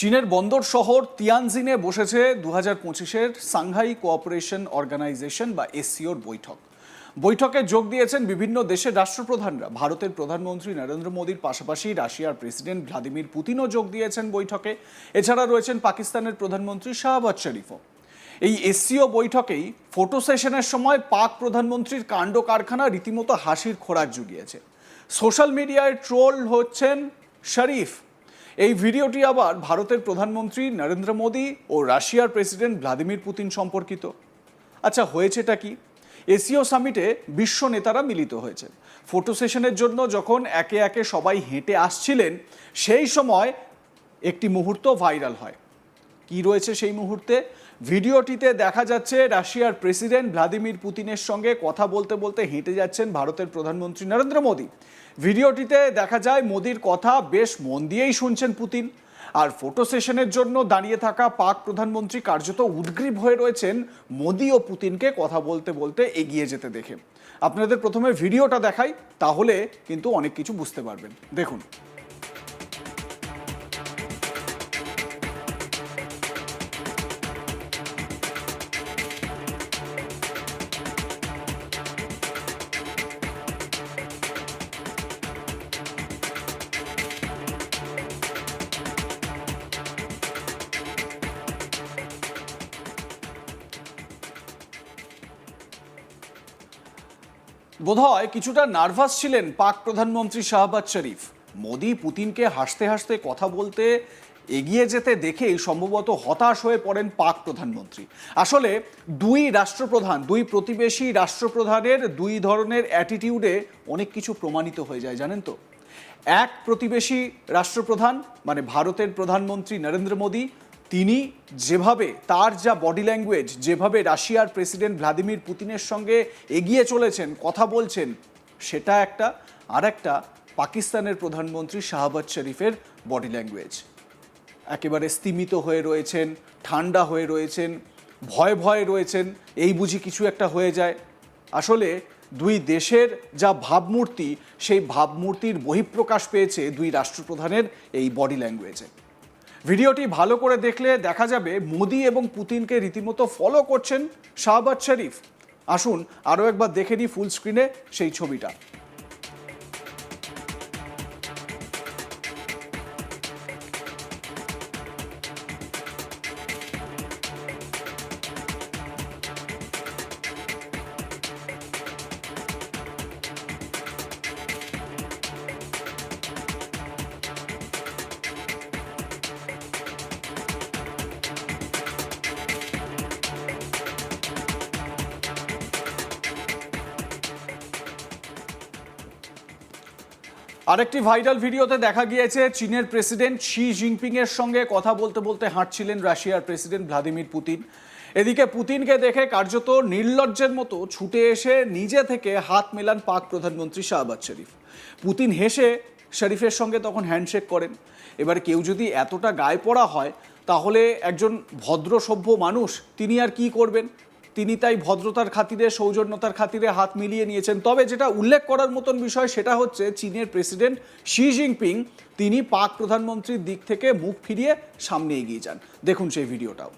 চীনের বন্দর শহর তিয়ানজিনে বসেছে দু হাজার পঁচিশের সাংহাই কোঅপারেশন অর্গানাইজেশন বা এসসিওর বৈঠক। বৈঠকে যোগ দিয়েছেন বিভিন্ন দেশের রাষ্ট্রপ্রধানরা। ভারতের প্রধানমন্ত্রী নরেন্দ্র মোদীর পাশাপাশি রাশিয়ার প্রেসিডেন্ট ভ্লাদিমির পুতিনও যোগ দিয়েছেন বৈঠকে। এছাড়া রয়েছেন পাকিস্তানের প্রধানমন্ত্রী শাহবাজ শরীফও। এই এসসিও বৈঠকেই ফটো সেশনের সময় পাক প্রধানমন্ত্রীর কাণ্ড কারখানা রীতিমতো হাসির খোরাক জুগিয়েছে। সোশ্যাল মিডিয়ায় ট্রোল হচ্ছেন শরীফ। এই ভিডিওটি আবার ভারতের প্রধানমন্ত্রী নরেন্দ্র মোদী ও রাশিয়ার প্রেসিডেন্ট ভ্লাদিমির পুতিন সম্পর্কিত। আচ্ছা হয়েছেটা কি? এশীয় সামিটে বিশ্ব নেতারা মিলিত হয়েছেন। ফটো সেশনের জন্য যখন একে একে সবাই হেঁটে আসছিলেন, সেই সময় একটি মুহূর্ত ভাইরাল হয়। কি রয়েছে সেই মুহূর্তে? ভিডিওটিতে দেখা যাচ্ছে রাশিয়ার প্রেসিডেন্ট ভ্লাদিমির পুতিনের সঙ্গে কথা বলতে বলতে হেঁটে যাচ্ছেন ভারতের প্রধানমন্ত্রী নরেন্দ্র মোদী। ভিডিওটিতে দেখা যায় মোদির কথা বেশ মন দিয়েই শুনছেন পুতিন। আর ফটো সেশনের জন্য দাঁড়িয়ে থাকা পাক প্রধানমন্ত্রী কার্যত উদ্গ্রীব হয়ে রয়েছেন মোদি ও পুতিনকে কথা বলতে বলতে এগিয়ে যেতে দেখে। আপনাদের প্রথমে ভিডিওটা দেখাই, তাহলে কিন্তু অনেক কিছু বুঝতে পারবেন। দেখুন। বোধহয় কিছুটা নার্ভাস ছিলেন পাক প্রধানমন্ত্রী শাহবাজ শরীফ। মোদি পুতিনকে হাসতে হাসতে কথা বলতে এগিয়ে যেতে দেখেই সম্ভবত হতাশ হয়ে পড়েন পাক প্রধানমন্ত্রী। আসলে দুই রাষ্ট্রপ্রধান, দুই প্রতিবেশী রাষ্ট্রপ্রধানের দুই ধরনের অ্যাটিটিউডে অনেক কিছু প্রমাণিত হয়ে যায়, জানেন তো? এক প্রতিবেশী রাষ্ট্রপ্রধান মানে ভারতের প্রধানমন্ত্রী নরেন্দ্র মোদী তিনি যেভাবে, তার যা বডি ল্যাঙ্গুয়েজ যেভাবে রাশিয়ার প্রেসিডেন্ট ভ্লাদিমির পুতিনের সঙ্গে এগিয়ে চলেছেন, কথা বলছেন, সেটা একটা, আর একটা পাকিস্তানের প্রধানমন্ত্রী শাহবাজ শরীফের বডি ল্যাঙ্গুয়েজ একেবারে স্তিমিত হয়ে রয়েছেন, ঠান্ডা হয়ে রয়েছেন, ভয় ভয়ে রয়েছেন, এই বুঝি কিছু একটা হয়ে যায়। আসলে দুই দেশের যা ভাবমূর্তি, সেই ভাবমূর্তির বহিঃপ্রকাশ পেয়েছে দুই রাষ্ট্রপ্রধানের এই বডি ল্যাঙ্গুয়েজে ভিডিওটি ভালো করে দেখলে দেখা যাবে মোদি এবং পুতিনকে রীতিমতো ফলো করছেন শাহবাজ শরীফ। আসুন আরও একবার দেখে নিই ফুল স্ক্রিনে সেই ছবিটা। আরেকটি ভাইরাল ভিডিওতে দেখা গিয়েছে চীনের প্রেসিডেন্ট শি জিনপিং এর সঙ্গে কথা বলতে বলতে হাঁটছিলেন রাশিয়ার প্রেসিডেন্ট ভ্লাদিমির পুতিন। এদিকে পুতিনকে দেখে কার্যত নির্লজ্জের মতো ছুটে এসে নিজে থেকে হাত মেলান পাক প্রধানমন্ত্রী শাহবাজ শরীফ। পুতিন হেসে শরীফের সঙ্গে তখন হ্যান্ডশেক করেন। এবার কেউ যদি এতটা গায়ে পড়া হয়, তাহলে একজন ভদ্র সভ্য মানুষ, তিনি আর কি করবেন? তিনি তাই ভদ্রতার খাতিরে, সৌজন্যতার খাতিরে হাত মিলিয়ে নিয়েছেন। তবে যেটা উল্লেখ করার মতন বিষয়, সেটা হচ্ছে চীনের প্রেসিডেন্ট শি জিনপিং, তিনি পাক প্রধানমন্ত্রীর দিক থেকে মুখ ফিরিয়ে সামনে এগিয়ে যান। দেখুন সেই ভিডিওটাও।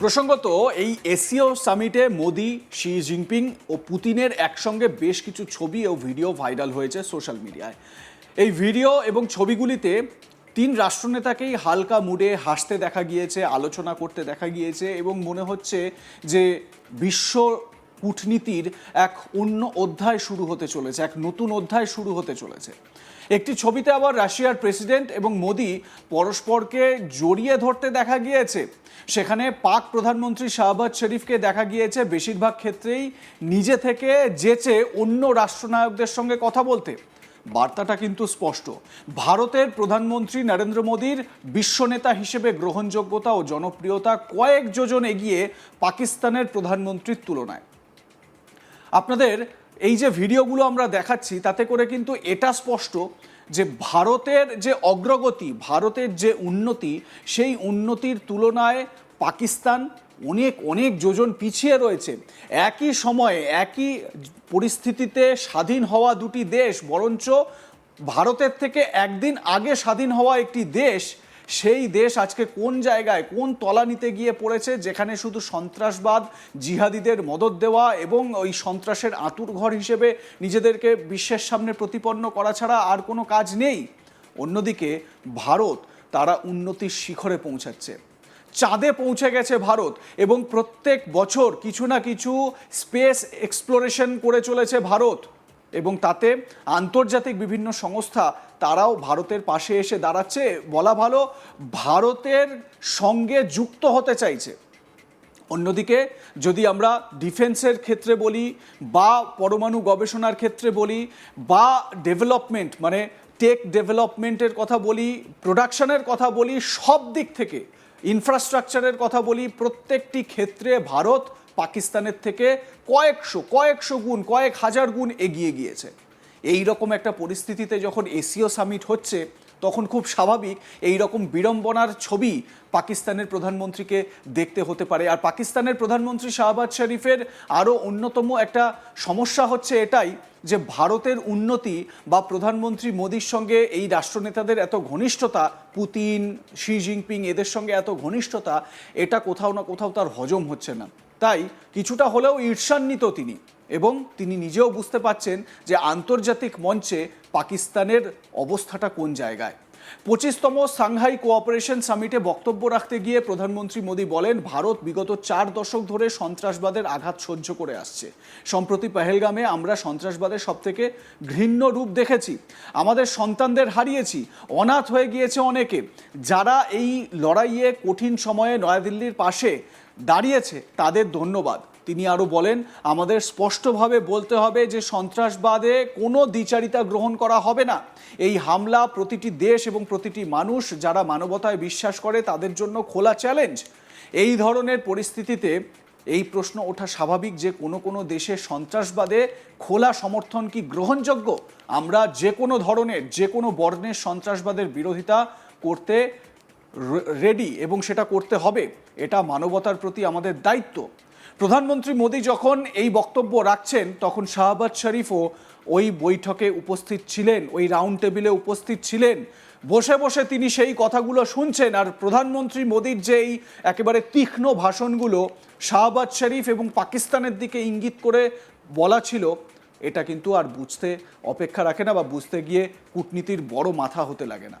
প্রসঙ্গত, এই এসিও সামিটে মোদি, শি জিনপিং ও পুতিনের একসঙ্গে বেশ কিছু ছবি ও ভিডিও ভাইরাল হয়েছে সোশ্যাল মিডিয়ায়। এই ভিডিও এবং ছবিগুলিতে তিন রাষ্ট্রনেতাকেই হালকা মুডে হাসতে দেখা গিয়েছে, আলোচনা করতে দেখা গিয়েছে এবং মনে হচ্ছে যে বিশ্ব কূটনীতির এক অন্য অধ্যায় শুরু হতে চলেছে, এক নতুন অধ্যায় শুরু হতে চলেছে। একটি ছবিতে আবার রাশিয়ার প্রেসিডেন্ট এবং মোদি পরস্পরকে জড়িয়ে ধরতে দেখা গিয়েছে। সেখানে পাক প্রধানমন্ত্রী শাহবাজ শরীফকে দেখা গিয়েছে। বেশিরভাগ ক্ষেত্রেই নিজে থেকে যেচে অন্য রাষ্ট্রনায়কদের সঙ্গে কথা বলতে। বার্তাটা কিন্তু স্পষ্ট। ভারতের প্রধানমন্ত্রী নরেন্দ্র মোদীর বিশ্বনেতা হিসেবে গ্রহণযোগ্যতা ও জনপ্রিয়তা কয়েক যোজন এগিয়ে পাকিস্তানের প্রধানমন্ত্রীর তুলনায়। আপনাদের এই যে ভিডিওগুলো আমরা দেখাচ্ছি, তাতে করে কিন্তু এটা স্পষ্ট যে ভারতের যে অগ্রগতি, ভারতের যে উন্নতি, সেই উন্নতির তুলনায় পাকিস্তান অনেক অনেক যোজন পিছিয়ে রয়েছে। একই সময়ে একই পরিস্থিতিতে স্বাধীন হওয়া দুটি দেশ, বরঞ্চ ভারতের থেকে একদিন আগে স্বাধীন হওয়া একটি দেশ সেই দেশ আজকে কোন জায়গায়, কোন তলা নিতে গিয়ে পড়েছে, যেখানে শুধু সন্ত্রাসবাদ, জিহাদিদের মদত দেওয়া এবং ওই সন্ত্রাসের আঁতুর ঘর হিসেবে নিজেদেরকে বিশ্বের সামনে প্রতিপন্ন করা ছাড়া আর কোনো কাজ নেই? অন্যদিকে ভারত তারা উন্নতির শিখরে পৌঁছাচ্ছে। চাঁদে পৌঁছে গেছে ভারত এবং প্রত্যেক বছর কিছু না কিছু স্পেস এক্সপ্লোরেশন করে চলেছে ভারত। এবং তাতে আন্তর্জাতিক বিভিন্ন সংস্থা তারাও ভারতের পাশে এসে দাঁড়াচ্ছে। বলা ভালো, ভারতের সঙ্গে যুক্ত হতে চাইছে। অন্যদিকে, যদি আমরা ডিফেন্সের ক্ষেত্রে বলি বা পরমাণু গবেষণার ক্ষেত্রে বলি বা ডেভেলপমেন্ট মানে টেক ডেভেলপমেন্টের কথা বলি, প্রোডাকশনের কথা বলি, সব দিক থেকে, ইনফ্রাস্ট্রাকচারের কথা বলি, প্রত্যেকটি ক্ষেত্রে ভারত পাকিস্তানের থেকে কয়েকশো কয়েকশো গুণ, কয়েক হাজার গুণ এগিয়ে গিয়েছে। এই রকম একটা পরিস্থিতিতে যখন এসিও সামিট হচ্ছে, তখন খুব স্বাভাবিক এই রকম বিড়ম্বনার ছবি পাকিস্তানের প্রধানমন্ত্রীকে দেখতে হতে পারে। আর পাকিস্তানের প্রধানমন্ত্রী শাহবাজ শরীফের আরও অন্যতম একটা সমস্যা হচ্ছে এটাই যে ভারতের উন্নতি বা প্রধানমন্ত্রী মোদির সঙ্গে এই রাষ্ট্রনেতাদের এত ঘনিষ্ঠতা, পুতিন, শি জিনপিং, এদের সঙ্গে এত ঘনিষ্ঠতা, এটা কোথাও না কোথাও তার হজম হচ্ছে না। তাই কিছুটা হলেও ঈর্ষান্বিত তিনি এবং তিনি নিজেও বুঝতে পাচ্ছেন যে আন্তর্জাতিক মঞ্চে পাকিস্তানের অবস্থাটা কোন জায়গায়। পঁচিশতম সাংহাই কোঅপারেশন সামিটে বক্তব্য রাখতে গিয়ে প্রধানমন্ত্রী মোদী বলেন, ভারত বিগত চার দশক ধরে সন্ত্রাসবাদের আঘাত সহ্য করে আসছে। সম্প্রতি পেহেলগামে আমরা সন্ত্রাসবাদের সবথেকে ঘৃণ্য রূপ দেখেছি। আমাদের সন্তানদের হারিয়েছি। অনাথ হয়ে গিয়েছে অনেকে। যারা এই লড়াইয়ে কঠিন সময়ে নয়াদিল্লির পাশে দাঁড়িয়েছে, তাদের ধন্যবাদ। তিনি আরও বলেন, আমাদের স্পষ্টভাবে বলতে হবে যে সন্ত্রাসবাদে কোনো দ্বিচারিতা গ্রহণ করা হবে না। এই হামলা প্রতিটি দেশ এবং প্রতিটি মানুষ যারা মানবতায় বিশ্বাস করে তাদের জন্য খোলা চ্যালেঞ্জ। এই ধরনের পরিস্থিতিতে এই প্রশ্ন ওঠা স্বাভাবিক যে কোনো কোনো দেশে সন্ত্রাসবাদে খোলা সমর্থন কি গ্রহণযোগ্য? আমরা যে কোনো ধরনের, যে কোনো বর্ণের সন্ত্রাসবাদের বিরোধিতা করতে রেডি এবং সেটা করতে হবে, এটা মানবতার প্রতি আমাদের দায়িত্ব। প্রধানমন্ত্রী মোদী যখন এই বক্তব্য রাখছেন, তখন শাহবাজ শরীফও ওই বৈঠকে উপস্থিত ছিলেন, ওই রাউন্ড টেবিলে উপস্থিত ছিলেন। বসে বসে তিনি সেই কথাগুলো শুনছেন আর প্রধানমন্ত্রী মোদীর যেই একেবারে তীক্ষ্ণ ভাষণগুলো শাহবাজ শরীফ এবং পাকিস্তানের দিকে ইঙ্গিত করে বলা ছিল, এটা কিন্তু আর বুঝতে অপেক্ষা রাখে না বা বুঝতে গিয়ে কূটনীতির বড় মাথা হতে লাগে না।